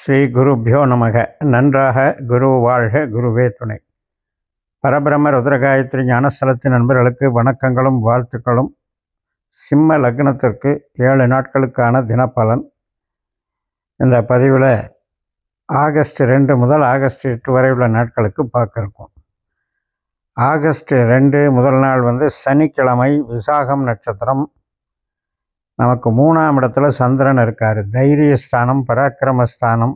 ஸ்ரீ குருப்பியோ நமக. நன்றாக குரு வாழ்க குருவே துணை. பரபிரம ருத்ரகாயத்ரி ஞானஸ்தலத்தின் நண்பர்களுக்கு வணக்கங்களும் வாழ்த்துக்களும். சிம்ம லக்னத்திற்கு ஏழு நாட்களுக்கான தினப்பலன். இந்த பதிவில் ஆகஸ்ட் ரெண்டு முதல் ஆகஸ்ட் எட்டு வரை உள்ள நாட்களுக்கு பார்க்குருக்கோம் ஆகஸ்ட் ரெண்டு முதல் நாள் வந்து சனிக்கிழமை விசாகம் நட்சத்திரம். நமக்கு மூணாம் இடத்துல சந்திரன் இருக்கார். தைரியஸ்தானம் பராக்கிரமஸ்தானம்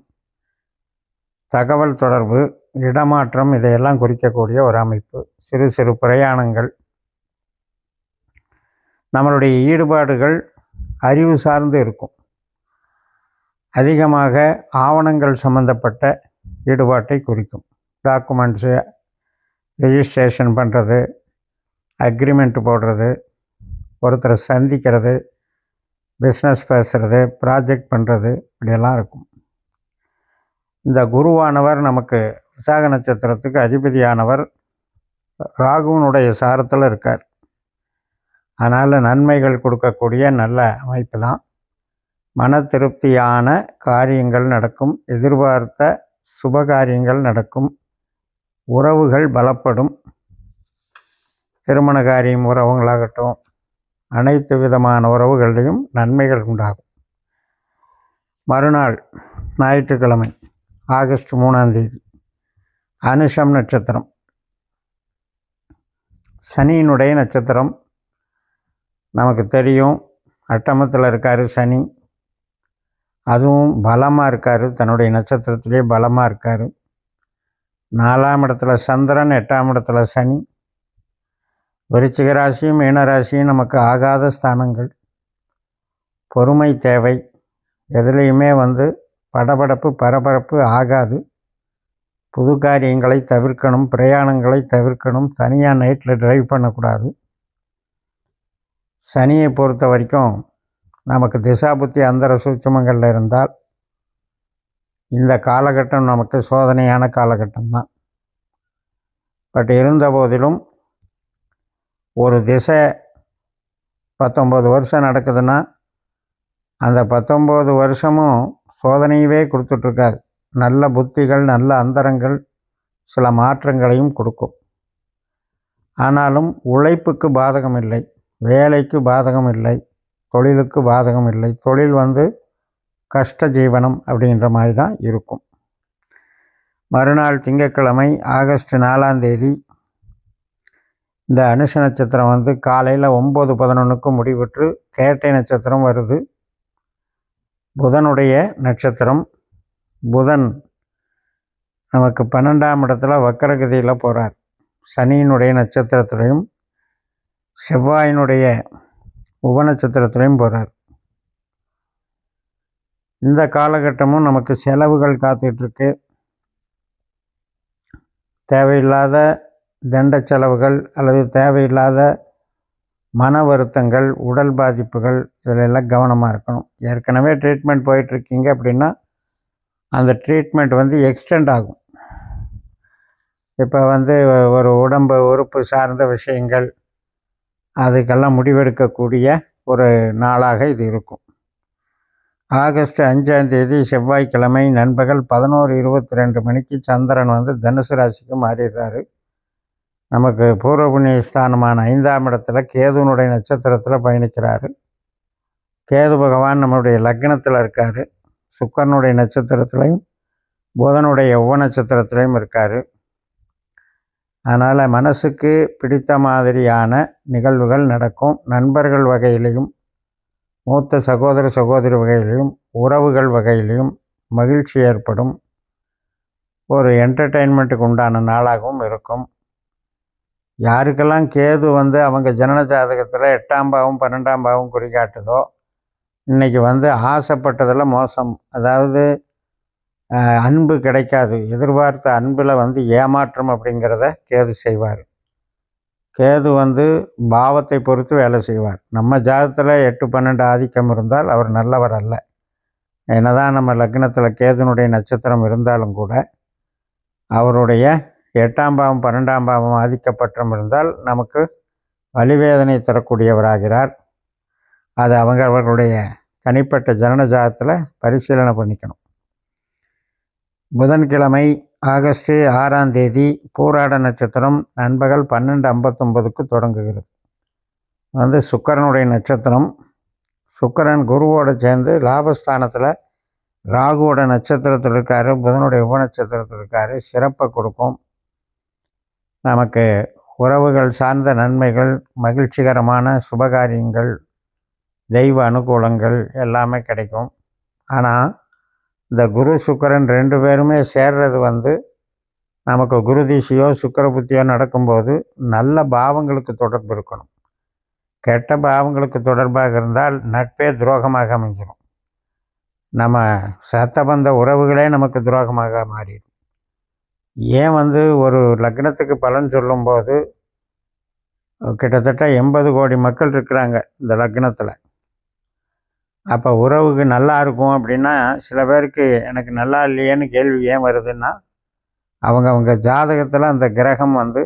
தகவல் தொடர்பு இடமாற்றம் இதையெல்லாம் குறிக்கக்கூடிய ஒரு அமைப்பு. சிறு சிறு பிரயாணங்கள். நம்மளுடைய ஈடுபாடுகள் அறிவு சார்ந்து இருக்கும். அதிகமாக ஆவணங்கள் சம்பந்தப்பட்ட ஈடுபாட்டை குறிக்கும். டாக்குமெண்ட்ஸு ரெஜிஸ்ட்ரேஷன் பண்ணுறது அக்ரிமெண்ட் போடுறது ஒருத்தரை சந்திக்கிறது பிஸ்னஸ் பேசுகிறது ப்ராஜெக்ட் பண்ணுறது இப்படியெல்லாம் இருக்கும். இந்த குருவானவர் நமக்கு விசாக நட்சத்திரத்துக்கு அதிபதியானவர் ராகுவனுடைய சாரத்தில் இருக்கார். அதனால் நன்மைகள் கொடுக்கக்கூடிய நல்ல அமைப்பு தான். மன திருப்தியான காரியங்கள் நடக்கும் எதிர்பார்த்த சுபகாரியங்கள் நடக்கும் உறவுகள் பலப்படும். திருமண காரியம் உறவுகளாகட்டும் அனைத்து விதமான உறவுகளிலையும் நன்மைகள் உண்டாகும். மறுநாள் ஞாயிற்றுக்கிழமை ஆகஸ்ட் மூணாம் தேதி அனுஷம் நட்சத்திரம். சனியினுடைய நட்சத்திரம். நமக்கு தெரியும் அட்டமத்தில் இருக்கார் சனி. அதுவும் பலமாக இருக்கார் தன்னுடைய நட்சத்திரத்திலே பலமாக இருக்கார். நாலாம் இடத்துல சந்திரன் எட்டாம் இடத்துல சனி. விருச்சிக ராசியும் மீனராசியும் நமக்கு ஆகாத ஸ்தானங்கள். பொறுமை தேவை. எதுலேயுமே வந்து படபடப்பு பரபரப்பு ஆகாது. புது காரியங்களை தவிர்க்கணும் பிரயாணங்களை தவிர்க்கணும் தனியாக நைட்டில் ட்ரைவ் பண்ணக்கூடாது. சனியை பொறுத்த வரைக்கும் நமக்கு திசாபுத்தி அந்தர சூட்சமங்களில் இருந்தால் இந்த காலகட்டம் நமக்கு சோதனையான காலகட்டம்தான். பட் இருந்த போதிலும் ஒரு திசை பத்தொம்பது வருஷம் நடக்குதுன்னா அந்த பத்தொம்பது வருஷமும் சோதனையவே கொடுத்துட்ருக்காரு. நல்ல புத்திகள் நல்ல அந்தரங்கள் சில மாற்றங்களையும் கொடுக்கும். ஆனாலும் உழைப்புக்கு பாதகம் இல்லை வேலைக்கு பாதகம் இல்லை தொழிலுக்கு பாதகம் இல்லை. தொழில் வந்து கஷ்ட ஜீவனம் அப்படின்ற மாதிரி தான் இருக்கும். மறுநாள் திங்கட்கிழமை ஆகஸ்ட் நாலாம் தேதி இந்த அனுஷ நட்சத்திரம் வந்து காலையில் ஒம்பது பதினொன்றுக்கு முடிவுற்று கேட்டை நட்சத்திரம் வருது. புதனுடைய நட்சத்திரம். புதன் நமக்கு பன்னெண்டாம் இடத்துல வக்கரகதியில் போகிறார் சனியினுடைய நட்சத்திரத்திலையும் செவ்வாயினுடைய உபநட்சத்திரத்திலையும் போகிறார் இந்த காலகட்டமும் நமக்கு செலவுகள் காத்துட்ருக்கு தேவையில்லாத தண்ட செலவுகள் அல்லது தேவையில்லாத மன வருத்தங்கள் உடல் பாதிப்புகள் இதிலெல்லாம் கவனமாக இருக்கணும். ஏற்கனவே ட்ரீட்மெண்ட் போயிட்டுருக்கீங்க அப்படின்னா அந்த ட்ரீட்மெண்ட் வந்து எக்ஸ்டெண்ட் ஆகும். இப்போ வந்து ஒரு உடம்பு உறுப்பு சார்ந்த விஷயங்கள் அதுக்கெல்லாம் முடிவெடுக்கக்கூடிய ஒரு நாளாக இது இருக்கும். ஆகஸ்ட் அஞ்சாம் தேதி செவ்வாய்க்கிழமை நண்பகல் பதினோரு இருபத்தி ரெண்டு மணிக்கு சந்திரன் வந்து தனுசு ராசிக்கு மாறிடுறாரு. நமக்கு பூர்வ புண்ணிய ஸ்தானமான ஐந்தாம் இடத்துல கேதுனுடைய நட்சத்திரத்தில் பயணிக்கிறார். கேது பகவான் நம்மளுடைய லக்னத்தில் இருக்கார். சுக்கரனுடைய நட்சத்திரத்திலையும் புதனுடைய ஒவ்வொரு நட்சத்திரத்திலையும் இருக்கார். அதனால் மனசுக்கு பிடித்த மாதிரியான நிகழ்வுகள் நடக்கும். நண்பர்கள் வகையிலையும் மூத்த சகோதர சகோதரி வகையிலையும் உறவுகள் வகையிலையும் மகிழ்ச்சி ஏற்படும். ஒரு என்டர்டெயின்மெண்ட்டுக்கு உண்டான நாளாகவும் இருக்கும். யாருக்கெல்லாம் கேது வந்து அவங்க ஜனன ஜாதகத்தில் எட்டாம் பாவம் பன்னெண்டாம் பாவம் குறிக்காட்டுதோ இன்றைக்கி வந்து ஆசைப்பட்டதில் மோசம். அதாவது அன்பு கிடைக்காது. எதிர்பார்த்த அன்பில் வந்து ஏமாற்றம் அப்படிங்கிறத கேது செய்வார். கேது வந்து பாவத்தை பொறுத்து வேலை செய்வார். நம்ம ஜாதத்தில் எட்டு பன்னெண்டு ஆதிக்கம் இருந்தால் அவர் நல்லவர் அல்ல. என்னதான் நம்ம லக்னத்தில் கேதுனுடைய நட்சத்திரம் இருந்தாலும் கூட அவருடைய எட்டாம் பாவம் பன்னெண்டாம் பாவம் ஆதிக்கப்பட்டம் இருந்தால் நமக்கு வலிவேதனை தரக்கூடியவராகிறார். அது அவங்க அவர்களுடைய தனிப்பட்ட ஜனன ஜாதத்தில் பரிசீலனை பண்ணிக்கணும். புதன்கிழமை ஆகஸ்ட் ஆறாம் தேதி பூராட நட்சத்திரம் நண்பகல் பன்னெண்டு ஐம்பத்தொம்பதுக்கு தொடங்குகிறது. வந்து சுக்கரனுடைய நட்சத்திரம். சுக்கரன் குருவோடு சேர்ந்து லாபஸ்தானத்தில் ராகுவோட நட்சத்திரத்தில் இருக்கார் புதனுடைய உபநட்சத்திரத்தில் இருக்கார் சிறப்பை கொடுக்கும். நமக்கு உறவுகள் சார்ந்த நன்மைகள் மகிழ்ச்சிகரமான சுபகாரியங்கள் தெய்வ அனுகூலங்கள் எல்லாமே கிடைக்கும். ஆனால் இந்த குரு சுக்கரன் ரெண்டு பேருமே சேர்றது வந்து நமக்கு குரு திசையோ சுக்கர புத்தியோ நடக்கும்போது நல்ல பாவங்களுக்கு தொடர்பு இருக்கணும். கெட்ட பாவங்களுக்கு தொடர்பாக இருந்தால் நட்பே துரோகமாக அமைஞ்சிடும் நம்ம சத்தபந்த உறவுகளே நமக்கு துரோகமாக மாறிடும். ஏன் வந்து ஒரு லக்னத்துக்கு பலன் சொல்லும்போது கிட்டத்தட்ட எண்பது கோடி மக்கள் இருக்கிறாங்க இந்த லக்னத்தில். அப்போ உறவுக்கு நல்லா இருக்கும் அப்படின்னா சில பேருக்கு எனக்கு நல்லா இல்லையேன்னு கேள்வி ஏன் வருதுன்னா அவங்க அவங்க ஜாதகத்தில் அந்த கிரகம் வந்து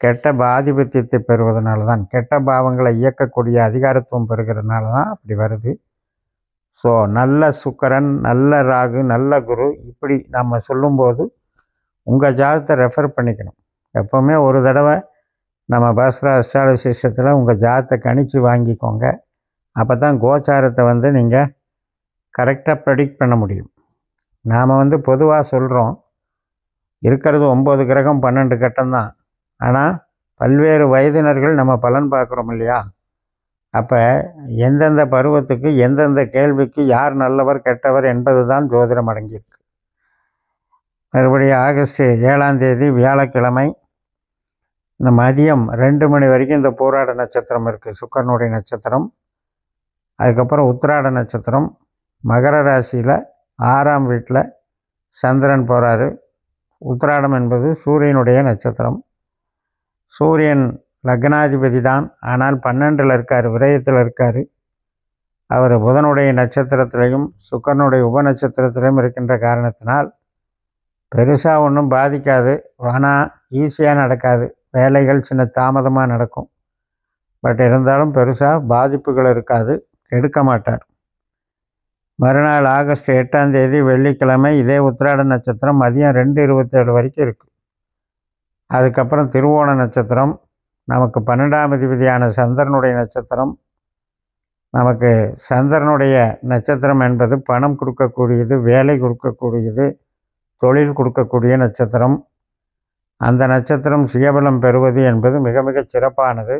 கெட்ட பாதிபத்தியத்தை பெறுவதனால தான் கெட்ட பாவங்களை இயக்கக்கூடிய அதிகாரத்துவம் பெறுகிறதுனால தான் அப்படி வருது. ஸோ நல்ல சுக்கரன் நல்ல ராகு நல்ல குரு இப்படி நம்ம சொல்லும்போது உங்கள் ஜாதகத்தை ரெஃபர் பண்ணிக்கணும். எப்போவுமே ஒரு தடவை நம்ம பாஸ்கரா அஸ்ட்ராலஜி சிஸ்டத்தில் உங்கள் ஜாதத்தை கணித்து வாங்கிக்கோங்க. அப்போ தான் கோச்சாரத்தை வந்து நீங்கள் கரெக்டாக ப்ரெடிக்ட் பண்ண முடியும். நாம் வந்து பொதுவாக சொல்கிறோம் இருக்கிறது ஒம்பது கிரகம் பன்னெண்டு கட்டம்தான். ஆனால் பல்வேறு வயதினர்கள் நம்ம பலன் பார்க்குறோம் இல்லையா? அப்போ எந்தெந்த பருவத்துக்கு எந்தெந்த கேள்விக்கு யார் நல்லவர் கெட்டவர் என்பது தான் ஜோதிடம் அடங்கியிருக்கு. மறுபடியும் ஆகஸ்ட் ஏழாம் தேதி வியாழக்கிழமை இந்த மதியம் ரெண்டு மணி வரைக்கும் இந்த போராட நட்சத்திரம் இருக்குது சுக்கரனுடைய நட்சத்திரம். அதுக்கப்புறம் உத்திராட நட்சத்திரம். மகர ராசியில் ஆறாம் வீட்டில் சந்திரன் போகிறாரு உத்திராடம் என்பது சூரியனுடைய நட்சத்திரம். சூரியன் லக்னாதிபதி தான் ஆனால் பன்னெண்டில் இருக்கார் விரயத்தில் இருக்கார். அவர் புதனுடைய நட்சத்திரத்திலையும் சுக்கரனுடைய உப நட்சத்திரத்திலையும் இருக்கின்ற காரணத்தினால் பெருசாக ஒன்றும் பாதிக்காது. ஆனால் ஈஸியாக நடக்காது. வேலைகள் சின்ன தாமதமாக நடக்கும். பட் இருந்தாலும் பெருசாக பாதிப்புகள் இருக்காது. எடுக்க மாட்டார். மறுநாள் ஆகஸ்ட் எட்டாம் தேதி வெள்ளிக்கிழமை இதே உத்திராட நட்சத்திரம் மதியம் ரெண்டு இருபத்தேழு வரைக்கும் இருக்குது அதுக்கப்புறம் திருவோண நட்சத்திரம் நமக்கு பன்னெண்டாம் அதிபதியான சந்திரனுடைய நட்சத்திரம். நமக்கு சந்திரனுடைய நட்சத்திரம் என்பது பணம் கொடுக்கக்கூடியது வேலை கொடுக்கக்கூடியது தொழில் கொடுக்கக்கூடிய நட்சத்திரம். அந்த நட்சத்திரம் சுயபலம் பெறுவது என்பது மிக மிக சிறப்பானது.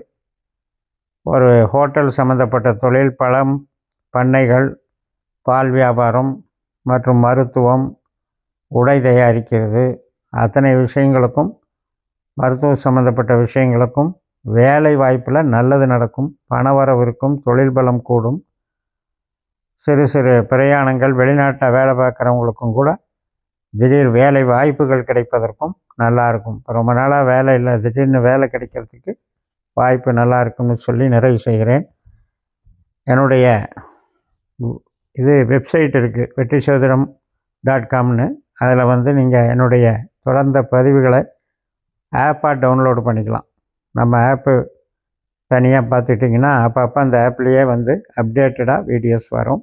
ஒரு ஹோட்டல் சம்மந்தப்பட்ட தொழில் பழம் பண்ணைகள் பால் வியாபாரம் மற்றும் மருத்துவம் உடை தயாரிக்கிறது. அத்தனை விஷயங்களுக்கும் மருத்துவ சம்மந்தப்பட்ட விஷயங்களுக்கும் வேலை வாய்ப்பில் நல்லது நடக்கும். பணவரவு இருக்கும் தொழில் பலம் கூடும். சிறு சிறு பிரயாணங்கள் வெளிநாட்டில் வேலை பார்க்குறவங்களுக்கும் கூட திடீர் வேலை வாய்ப்புகள் கிடைப்பதற்கும் நல்லாயிருக்கும் இப்போ ரொம்ப நாளாக வேலை இல்லை. திடீர்னு வேலை கிடைக்கிறதுக்கு வாய்ப்பு நல்லா இருக்கும்னு சொல்லி நிறைவு செய்கிறேன். என்னுடைய இது வெப்சைட் இருக்குது வெற்றி சோதரம் டாட் காம்னு அதில் வந்து நீங்கள் என்னுடைய தொடர்ந்த பதிவுகளை ஆப்பாக டவுன்லோடு பண்ணிக்கலாம். நம்ம ஆப்பு தனியாக பார்த்துட்டிங்கன்னா அப்பப்போ அந்த ஆப்லேயே வந்து அப்டேட்டடாக வீடியோஸ் வரும்.